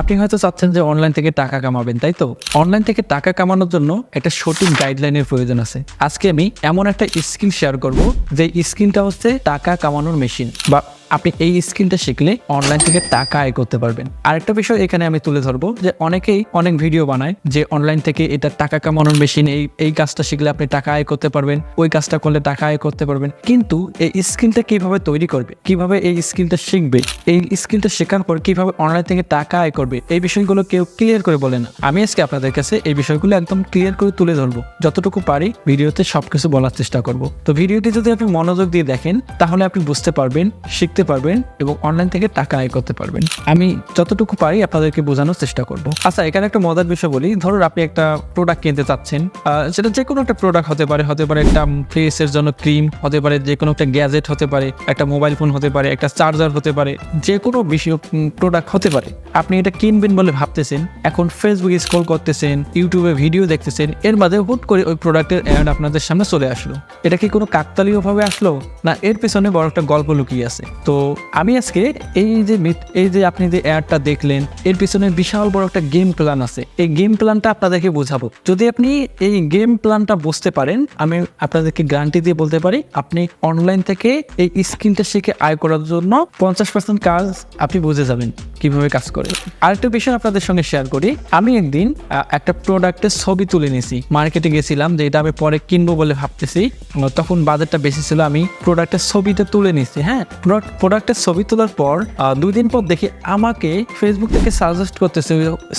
আপনি হয়তো চাচ্ছেন যে অনলাইন থেকে টাকা কামাবেন, তাই তো? অনলাইন থেকে টাকা কামানোর জন্য একটা সঠিক গাইডলাইনের প্রয়োজন আছে। আজকে আমি এমন একটা স্কিল শেয়ার করব যে স্কিলটা হচ্ছে টাকা কামানোর মেশিন বা আপনি এই স্কিলটা শিখলে অনলাইন থেকে টাকা আয় করতে পারবেন। আরেকটা বিষয় এখানে আমি তুলে ধরবো যে অনেকেই অনেক ভিডিও বানায় যে অনলাইন থেকে এটা টাকা কামানোর মেশিন এই এই কাজটা শিখলে আপনি টাকা আয় করতে পারবেন, ওই কাজটা করলে টাকা আয় করতে পারবেন। কিন্তু এই স্কিলটা কীভাবে তৈরি করবে, কীভাবে এই স্কিলটা শিখবে, এই স্কিলটা শেখার পর কীভাবে অনলাইন থেকে টাকা আয় করবে, এই বিষয়গুলো কেউ ক্লিয়ার করে বলে না। আমি আজকে আপনাদের কাছে এই বিষয়গুলো একদম ক্লিয়ার করে তুলে ধরবো। যতটুকু পারি ভিডিওতে সবকিছু বলার চেষ্টা করব। তো ভিডিওটি যদি আপনি মনোযোগ দিয়ে দেখেন, তাহলে আপনি বুঝতে পারবেন, শিখতে পারবেন এবং অনলাইন থেকে টাকা আয় করতে পারবেন। আমি যতটুকু পারি আপনাদেরকে বোঝানোর চেষ্টা করব। আচ্ছা এখানে একটা মজার বিষয় বলি। ধরুন আপনি একটা প্রোডাক্ট কিনতে চাচ্ছেন সেটা যে কোনো একটা প্রোডাক্ট হতে পারে হতে পারে একটা ফেসের জন্য ক্রিম হতে পারে যে কোনো একটা গ্যাজেট হতে পারে, একটা মোবাইল ফোন হতে পারে, একটা চার্জার হতে পারে যে কোনো বিষয় প্রোডাক্ট হতে পারে। আপনি এটা কিনবেন বলে ভাবতেছেন, এখন ফেসবুকে স্ক্রল করতেছেন ইউটিউবে ভিডিও দেখতেছেন, এর মাঝে হুট করে ওই প্রোডাক্টের অ্যাড আপনাদের সামনে চলে আসলো। এটা কি কোনো কাকতালীয়ভাবে আসলো? না, এর পেছনে বড় একটা গল্প লুকিয়ে আছে। তো আমি আজকে এই যে এই যে আপনি যে অ্যাডটা দেখলেন, এর পিছনে বিশাল বড় একটা গেম প্ল্যান আছে। এই গেম প্ল্যানটা আপনাদেরকে বোঝাবো। যদি আপনি এই গেম প্ল্যানটা বুঝতে পারেন, আমি আপনাদেরকে গ্যারান্টি দিয়ে বলতে পারি, আপনি অনলাইন থেকে এই স্কিলটা শিখে আয় করার জন্য পঞ্চাশ পার্সেন্ট কাজ আপনি বুঝে যাবেন কীভাবে কাজ করে। আরেকটা বিষয় আপনাদের সঙ্গে শেয়ার করি। আমি একদিন একটা প্রোডাক্টের ছবি তুলে নিয়েছি। মার্কেটে গেছিলাম যে এটা আমি পরে কিনবো বলে ভাবতেছি। তখন বাজারটা বেশি ছিল, আমি প্রোডাক্টের ছবিটা তুলে নিয়েছি হ্যাঁ? প্রোডাক্টের ছবি তোলার পর দুই দিন পর দেখি আমাকে ফেসবুক থেকে সাজেস্ট করতেছে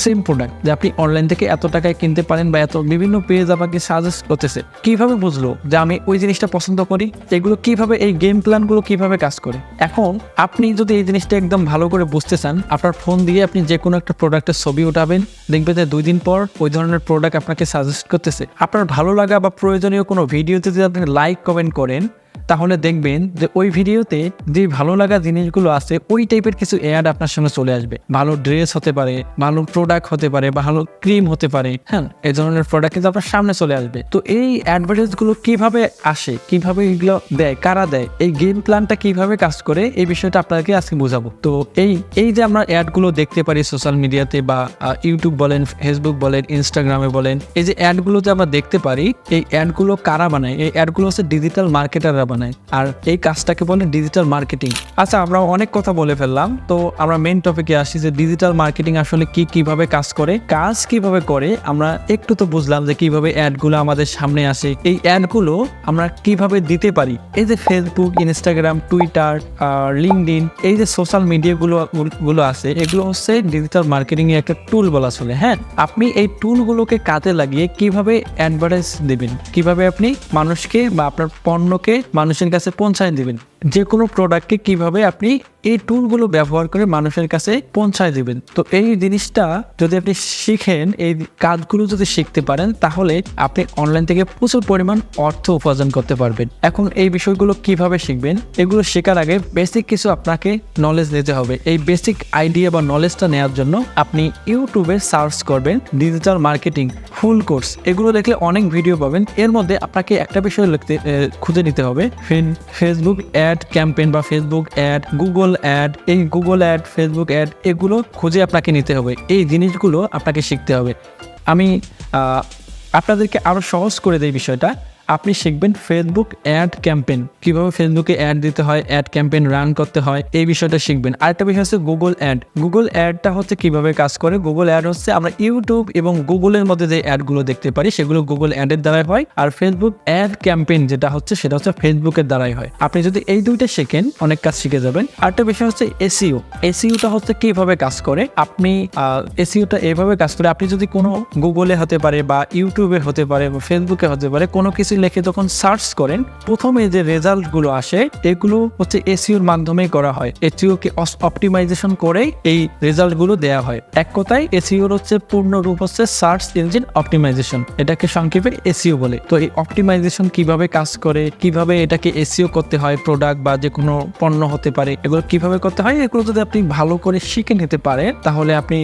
সেম প্রোডাক্ট যে আপনি অনলাইন থেকে এত টাকায় কিনতে পারেন বা এত বিভিন্ন পেজ আমাকে সাজেস্ট করতেছে। কীভাবে বুঝলো যে আমি ওই জিনিসটা পছন্দ করি? এগুলো কীভাবে, এই গেম প্ল্যানগুলো কীভাবে কাজ করে? এখন আপনি যদি এই জিনিসটা একদম ভালো করে বুঝতে চান, আপনার ফোন দিয়ে আপনি যে কোনো একটা প্রোডাক্টের ছবি উঠাবেন, দেখবেন যে দুই দিন পর ওই ধরনের প্রোডাক্ট আপনাকে সাজেস্ট করতেছে। আপনার ভালো লাগা বা প্রয়োজনীয় কোনো ভিডিওতে যদি আপনি লাইক কমেন্ট করেন তাহলে দেখবেন যে ওই ভিডিওতে যে ভালো লাগা জিনিসগুলো আছে, ওই টাইপের কিছু অ্যাড আপনার সামনে চলে আসবে। ভালো ড্রেস হতে পারে, ভালো প্রোডাক্ট হতে পারে, ভালো ক্রিম হতে পারে হ্যাঁ? এই ধরনের প্রোডাক্ট কিন্তু আপনার সামনে চলে আসবে। তো এই অ্যাডভার্টাইজগুলো কীভাবে আসে, কীভাবে এগুলো দেয়, কারা দেয়, এই গেম প্ল্যানটা কীভাবে কাজ করে, এই বিষয়টা আপনাদেরকে আজকে বোঝাবো। তো এই এই যে আমরা অ্যাডগুলো দেখতে পারি সোশ্যাল মিডিয়াতে বা ইউটিউব বলেন ফেসবুক বলেন ইনস্টাগ্রামে বলেন, এই যে অ্যাডগুলোতে আমরা দেখতে পারি, এই অ্যাডগুলো কারা বানায়? এই অ্যাডগুলো হচ্ছে ডিজিটাল মার্কেটাররা আর এই কাজটাকে বলে ডিজিটাল মার্কেটিং আচ্ছা আমরা অনেক কথা বলে ফেললাম, তো আমরা মেন টপিকে আসি যে ডিজিটাল মার্কেটিং আসলে কি কীভাবে কাজ করে, কাজ কীভাবে করে, আমরা একটু তো বুঝলাম যে কীভাবে অ্যাডগুলো আমাদের সামনে আসে। এই অ্যাডগুলো আমরা কীভাবে দিতে পারি? এই যে ফেসবুক ইনস্টাগ্রাম টুইটার লিঙ্কডিন এই যে সোশ্যাল মিডিয়াগুলো গুলো আছে, এগুলো হচ্ছে ডিজিটাল মার্কেটিং এর একটা টুল বলা চলে হ্যাঁ? আপনি এই টুলগুলোকে কাজে লাগিয়ে কীভাবে অ্যাডভার্টাইজ দেবেন? কীভাবে আপনি মানুষকে বা আপনার পণ্যকে মানুষের কাছে পৌঁছায় দিবেন। যে কোনো প্রোডাক্টকে কীভাবে আপনি এই টুলগুলো ব্যবহার করে মানুষের কাছে পৌঁছায় দেবেন। তো এই জিনিসটা যদি আপনি শিখেন, এই কাজগুলো যদি শিখতে পারেন, তাহলে আপনি অনলাইন থেকে প্রচুর পরিমাণ অর্থ উপার্জন করতে পারবেন। এখন এই বিষয়গুলো কীভাবে শিখবেন, এগুলো শেখার আগে বেসিক কিছু আপনাকে নলেজ নিতে হবে। এই বেসিক আইডিয়া বা নলেজটা নেওয়ার জন্য আপনি ইউটিউবে সার্চ করবেন ডিজিটাল মার্কেটিং ফুল কোর্স এগুলো দেখলে অনেক ভিডিও পাবেন। এর মধ্যে আপনাকে একটা বিষয় লিখতে খুঁজে নিতে হবে। ফেসবুক অ্যাড ক্যাম্পেইন বা ফেসবুক অ্যাড গুগল অ্যাড এই গুগল অ্যাড ফেসবুক অ্যাড এগুলো খুঁজে আপনাকে নিতে হবে। এই জিনিসগুলো আপনাকে শিখতে হবে। আমি আপনাদেরকে আরও সহজ করে দেয় বিষয়টা। আপনি শিখবেন ফেসবুক অ্যাড ক্যাম্পেন কীভাবে ফেসবুকে অ্যাড দিতে হয় অ্যাড ক্যাম্পেন রান করতে হয়, এই বিষয়টা শিখবেন। আরেকটা বিষয় হচ্ছে গুগল অ্যাড গুগল অ্যাডটা হচ্ছে কীভাবে কাজ করে? গুগল অ্যাড হচ্ছে আমরা ইউটিউব এবং গুগলের মধ্যে যে অ্যাডগুলো দেখতে পারি, সেগুলো গুগল অ্যাডের দ্বারাই হয়। আর ফেসবুক অ্যাড ক্যাম্পেইন যেটা হচ্ছে, সেটা হচ্ছে ফেসবুকের দ্বারাই হয়। আপনি যদি এই দুইটা শেখেন, অনেক কাজ শিখে যাবেন। আরেকটা বিষয় হচ্ছে এসিও এসিওটা হচ্ছে কীভাবে কাজ করে? আপনি এসিওটা এইভাবে কাজ করে, আপনি যদি কোনো গুগলে হতে পারে বা ইউটিউবে হতে পারে বা ফেসবুকে হতে পারে, কোনো কিছু লিখে যখন সার্চ করেন, প্রথমে যে রেজাল্টগুলো আসে, এগুলো হচ্ছে এসিওর মাধ্যমে করা হয়। এসিও কে অপটিমাইজেশন করে এই রেজাল্টগুলো দেওয়া হয়। এক কথায় এসিওর হচ্ছে পূর্ণ রূপ হচ্ছে সার্চ ইঞ্জিন অপটিমাইজেশন এটাকে সংক্ষেপে এসিও বলে। তো এই অপটিমাইজেশন কীভাবে কাজ করে, কীভাবে এটাকে এসিও করতে হয় প্রোডাক্ট বা যে কোনো পণ্য হতে পারে, এগুলো কীভাবে করতে হয়, এগুলো যদি আপনি ভালো করে শিখে নিতে পারেন, তাহলে আপনি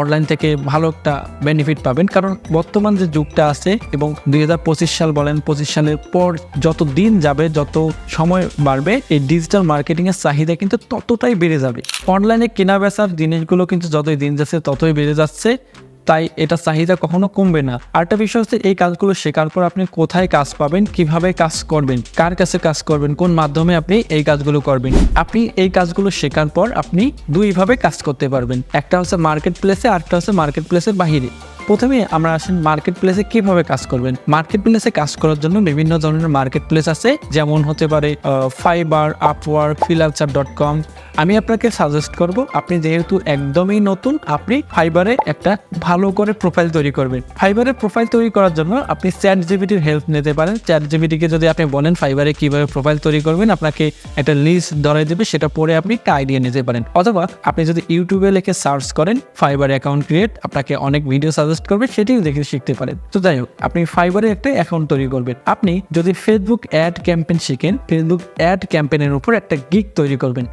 অনলাইন থেকে ভালো একটা বেনিফিট পাবেন। কারণ বর্তমান যে যুগটা আছে এবং দুই হাজার পঁচিশ সাল বলেন পঁচিশ সালের পর যত দিন যাবে, যত সময় বাড়বে, এই ডিজিটাল মার্কেটিং এর চাহিদা কিন্তু ততটাই বেড়ে যাবে। অনলাইনে কেনা বেচার জিনিসগুলো কিন্তু যতই দিন যাচ্ছে, ততই বেড়ে যাচ্ছে। তাই এটা চাহিদা কখনো কমবে না। আরেকটা বিষয় হচ্ছে, এই কাজগুলো শেখার পর আপনি কোথায় কাজ পাবেন, কীভাবে কাজ করবেন, কার কাছে কাজ করবেন, কোন মাধ্যমে আপনি এই কাজগুলো করবেন। আপনি এই কাজগুলো শেখার পর আপনি দুইভাবে কাজ করতে পারবেন। একটা হচ্ছে মার্কেট প্লেসে আরেকটা হচ্ছে মার্কেট প্লেসের বাহিরে। প্রথমে আমরা আসেন মার্কেট প্লেসে কীভাবে কাজ করবেন? মার্কেট প্লেসে কাজ করার জন্য বিভিন্ন ধরনের মার্কেট প্লেস আছে। যেমন হতে পারে Fiverr Upwork Freelancer dot com আমি আপনাকে সাজেস্ট করব, আপনি যেহেতু একদমই নতুন, আপনি ফাইবারে একটা ভালো করে প্রোফাইল তৈরি করবেন। ফাইবারে প্রোফাইল তৈরি করার জন্য আপনি চ্যাট জিবিটির হেল্প নিতে পারেন। চ্যাট জিবিটিকে যদি আপনি বলেন ফাইবারে কীভাবে প্রোফাইল তৈরি করবেন, আপনাকে একটা লিস্ট ধরে দেবে, সেটা পরে আপনি একটা আইডিয়া নিতে পারেন। অথবা আপনি যদি ইউটিউবে লিখে সার্চ করেন ফাইবার অ্যাকাউন্ট ক্রিয়েট আপনাকে অনেক ভিডিও সাজেস্ট করবে, সেটিও দেখে শিখতে পারেন। তো যাই হোক, আপনি ফাইবারে একটা অ্যাকাউন্ট তৈরি করবেন। আপনি যদি ফেসবুক অ্যাড ক্যাম্পেন শিখেন ফেসবুক অ্যাড ক্যাম্পেনের উপর একটা গিক তৈরি করবেন।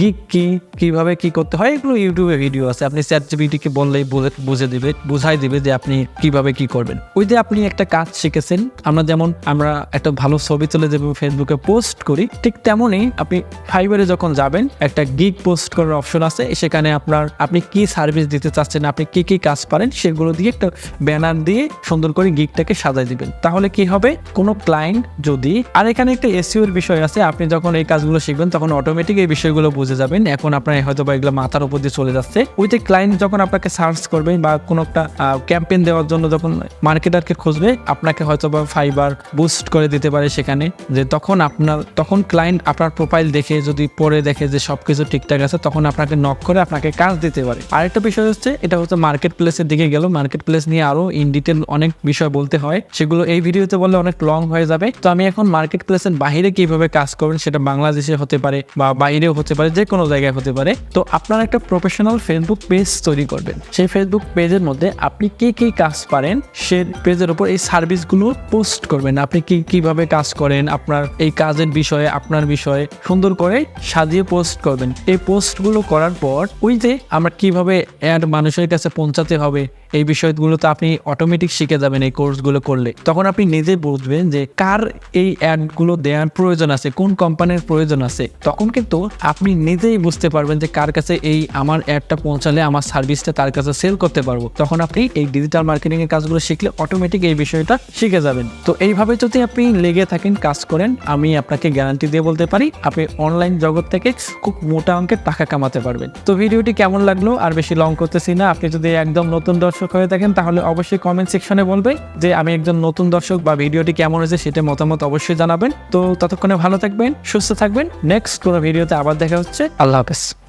গিক কি, কীভাবে কি করতে হয়, এগুলো ইউটিউবে ভিডিও আছে। আপনি চ্যাট জিবিটিকে বললেই বুঝে দিবে, বুঝাই দিবে যে আপনি কীভাবে কি করবেন। ওই যে আপনি একটা কাজ শিখেছেন, আমরা যেমন, আমরা একটা ভালো ছবি তুলে যেভাবে ফেসবুকে পোস্ট করি, ঠিক তেমনই আপনি ফাইবারে যখন যাবেন, একটা গিগ পোস্ট করার অপশন আছে, সেখানে আপনার আপনি কি সার্ভিস দিতে চাচ্ছেন, আপনি কি কি কাজ পারেন, সেগুলো দিয়ে একটা ব্যানার দিয়ে সুন্দর করে গিগটাকে সাজাই দিবেন। তাহলে কি হবে? কোনো ক্লায়েন্ট যদি, আর এখানে একটা এসইউর বিষয় আছে, আপনি যখন এই কাজগুলো শিখবেন, তখন অটোমেটিক এই বিষয়গুলো বুঝে যাবেন। এখন আপনার হয়তো বা এগুলো মাথার উপর দিয়ে চলে যাচ্ছে। যে ক্লায়েন্ট যখন আপনাকে সার্চ করবে বা কোনো একটা ক্যাম্পেইন দেওয়ার জন্য যখন মার্কেটারকে খুঁজবে, আপনাকে হয়তো বা ফাইবার বুস্ট করে দিতে পারে সেখানে। যে তখন আপনার, তখন ক্লায়েন্ট আপনার প্রোফাইল দেখে, যদি পরে দেখে যে সবকিছু ঠিকঠাক আছে, তখন আপনাকে নক করে আপনাকে কাজ দিতে পারে। আরেকটা বিষয় হচ্ছে, এটা হচ্ছে মার্কেট প্লেসের দিকে গেল। মার্কেট প্লেস নিয়ে আরও ইন ডিটেল অনেক বিষয় বলতে হয়। সেগুলো এই ভিডিওতে বললে অনেক লং হয়ে যাবে। তো আমি এখন মার্কেট প্লেসের বাহিরে কীভাবে কাজ করবেন, সেটা বাংলাদেশে হতে পারে বা বাইরেও হতে পারে। যে কোনো জায়গায় হতে পারে, তো আপনার একটা প্রফেশনাল ফেসবুক পেজ তৈরি করবেন। সেই ফেসবুক পেজের মধ্যে আপনি কি কি কাজ পারেন সে পেজের উপর এই সার্ভিসগুলো পোস্ট করবেন। আপনি কি কীভাবে কাজ করেন, আপনার এই কাজের বিষয়ে, আপনার বিষয়ে সুন্দর করে সাজিয়ে পোস্ট করবেন। এই পোস্টগুলো করার পর ওই যে আমরা কীভাবে অ্যাড মানুষের কাছে পৌঁছাতে হবে এই বিষয়গুলো তো আপনি অটোমেটিক শিখে যাবেন এই কোর্সগুলো করলে। তখন আপনি নিজে বুঝবেন যে কার এই অ্যাডগুলো দেওয়ার প্রয়োজন আছে, কোন কোম্পানির প্রয়োজন আছে। তখন কিন্তু আপনি নিজেই বুঝতে পারবেন যে কার কাছে এই আমার অ্যাডটা পৌঁছালে আমার সার্ভিসটা তার কাছে সেল করতে পারব। তখন আপনি এই ডিজিটাল মার্কেটিং এর কাজগুলো শিখলে অটোমেটিক এই বিষয়টা শিখে যাবেন। তো এইভাবে যদি আপনি লেগে থাকেন, কাজ করেন, আমি আপনাকে গ্যারান্টি দিয়ে বলতে পারি, আপনি অনলাইন জগৎ থেকে খুব মোটা অঙ্কের টাকা কামাতে পারবেন। তো ভিডিওটি কেমন লাগল? আর বেশি লং করতেছি না। আপনি যদি একদম নতুন দর্শক হয়ে থাকেন, তাহলে অবশ্যই কমেন্ট সেকশনে বলবে যে আমি একজন নতুন দর্শক বা ভিডিওটি কেমন হয়েছে সেটা মতামত অবশ্যই জানাবেন। তো ততক্ষণে ভালো থাকবেন, সুস্থ থাকবেন। নেক্সট কোনো ভিডিওতে আবার দেখা হচ্ছে। আল্লাহ হাফেজ।